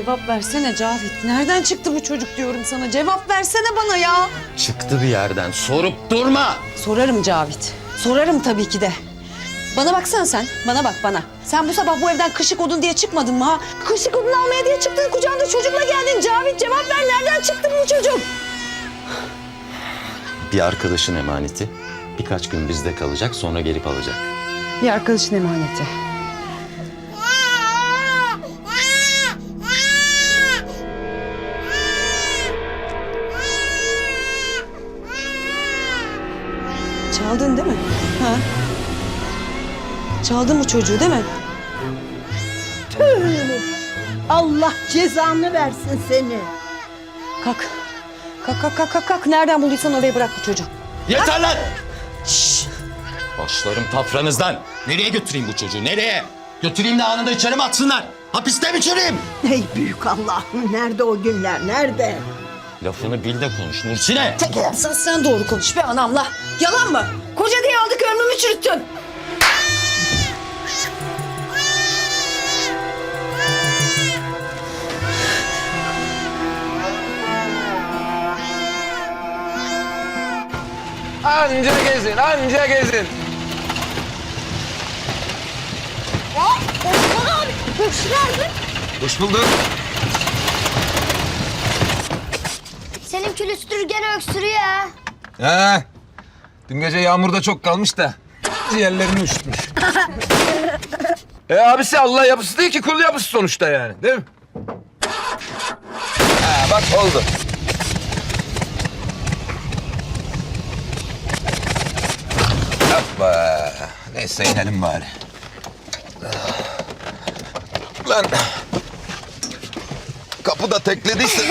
Cevap versene Cavit. Nereden çıktı bu çocuk diyorum sana. Cevap versene bana ya. Çıktı bir yerden. Sorup durma. Sorarım Cavit. Sorarım tabii ki de. Bana baksana sen. Bana bak bana. Sen bu sabah bu evden kışık odun diye çıkmadın mı ha? Kışık odun almaya diye çıktın. Kucağında çocukla geldin. Cavit cevap ver. Nereden çıktı bu çocuk? Bir arkadaşın emaneti. Birkaç gün bizde kalacak sonra gelip alacak. Bir arkadaşın emaneti. Çaldın değil mi? Ha? Çaldın bu çocuğu değil mi? Allah cezanı versin seni. Kalk. Kalk kalk kalk kalk. kalk. Nereden bulduysan oraya bırak bu çocuğu. Yeter lan! Şşş. Başlarım tafranızdan. Nereye götüreyim bu çocuğu? Nereye? Götüreyim de anında içeri mi atsınlar? Hapiste mi çürüyeyim? Ey büyük Allah'ım nerede o günler nerede? Lafını bil de konuş Nursine. Sen, sen doğru konuş be anamla. Yalan mı? Koca diye aldık ömrümü çürüttün. Anca gezin, anca gezin. Hoş bulduk. Senin külüstür gene öksürüyor ha. Dün gece yağmurda çok kalmış da ciğerlerini üşütmüş. e abisi Allah yapısı değil ki kul yapısı sonuçta yani değil mi? Ha bak oldu. Hoppa. Neyse inelim bari. Lan. Kapıda teklediyse.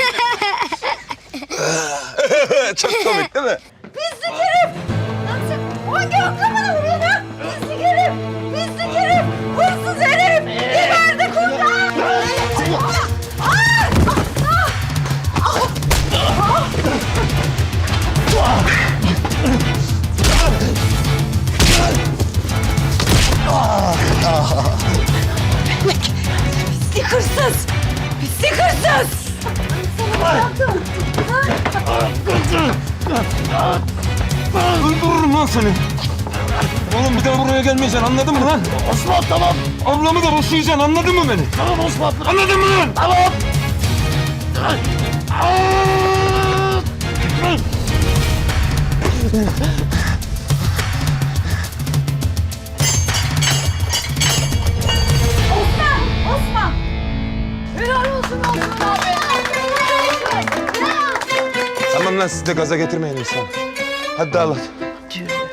Öldürürüm lan seni. Oğlum bir daha buraya gelmeyeceksin anladın mı lan? Osman tamam. Ablamı da boşayacaksın anladın mı beni? Tamam Osman. Anladın mı lan? Tamam. lan siz de gaza getirmeyin insan. Hadi dağılın. Tüh.